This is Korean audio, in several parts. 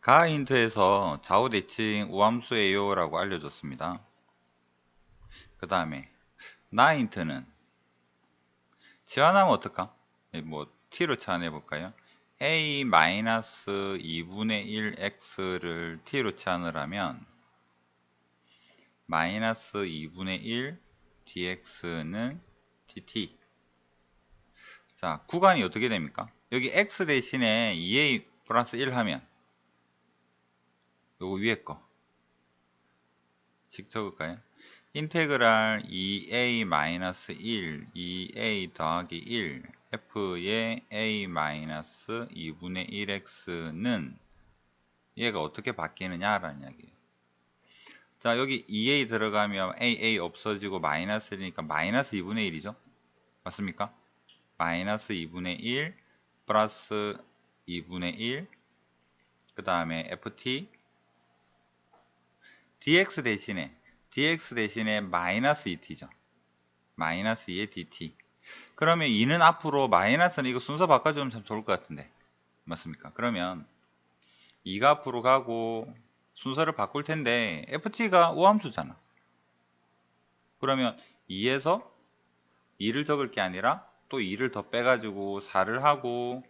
가 힌트에서 좌우 대칭 우함수예요 라고 알려줬습니다. 그 다음에 나 힌트는 치환하면 어떨까? 예, 뭐 t로 치환해 볼까요? a 2분의 1 x를 t로 치환을 하면 마이너스 2분의 1 dx는 dt 자 구간이 어떻게 됩니까? 여기 x 대신에 2a 플러스 1 하면 요거 위에 거 직 적을까요? 인테그랄 2a 1 2a 더하기 1 f의 a 2분의 1x는 얘가 어떻게 바뀌느냐 라는 이야기예요 자 여기 2a 들어가면 aa 없어지고 마이너스 1이니까 마이너스 2분의 1이죠 맞습니까? 마이너스 2분의 1 플러스 2분의 1그 다음에 ft dx 대신에 dx 대신에 마이너스 2t죠. 마이너스 2의 dt. 그러면 2는 앞으로 마이너스는 이거 순서 바꿔주면 참 좋을 것 같은데. 맞습니까? 그러면 2가 앞으로 가고 순서를 바꿀 텐데 ft가 우함수잖아. 그러면 2에서 2를 적을 게 아니라 또 2를 더 빼가지고 4를 하고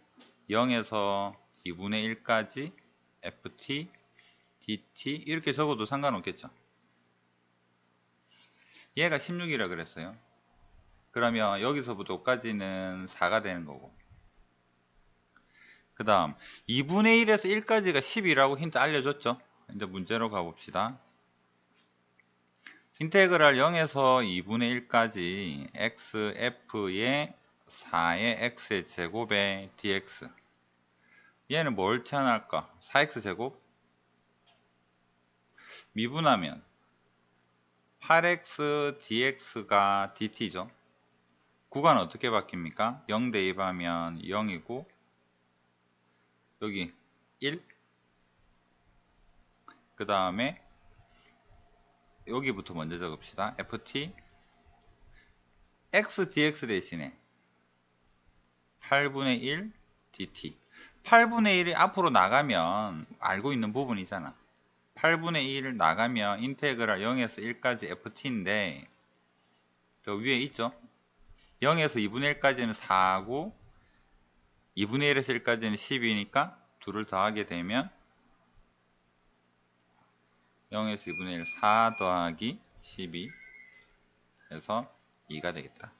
0에서 2분의 1까지 ft dt 이렇게 적어도 상관없겠죠. 얘가 16이라 그랬어요. 그러면 여기서부터까지는 4가 되는 거고 그 다음 2분의 1에서 1까지가 10이라고 힌트 알려줬죠. 이제 문제로 가봅시다. 인테그랄 0에서 2분의 1까지 xf의 4의 x의 제곱의 dx 얘는 뭘 치환할까? 4x 제곱 미분하면 8x dx가 dt죠. 구간 어떻게 바뀝니까? 0 대입하면 0이고 여기 1 그 다음에 여기부터 먼저 적읍시다. ft x dx 대신에 8분의 1 dt 8분의 1이 앞으로 나가면 알고 있는 부분이잖아. 8분의 1을 나가면 인테그랄 0에서 1까지 ft인데 저 위에 있죠? 0에서 2분의 1까지는 4고 2분의 1에서 1까지는 10이니까 둘을 더하게 되면 0에서 2분의 1 4 더하기 12 해서 2가 되겠다.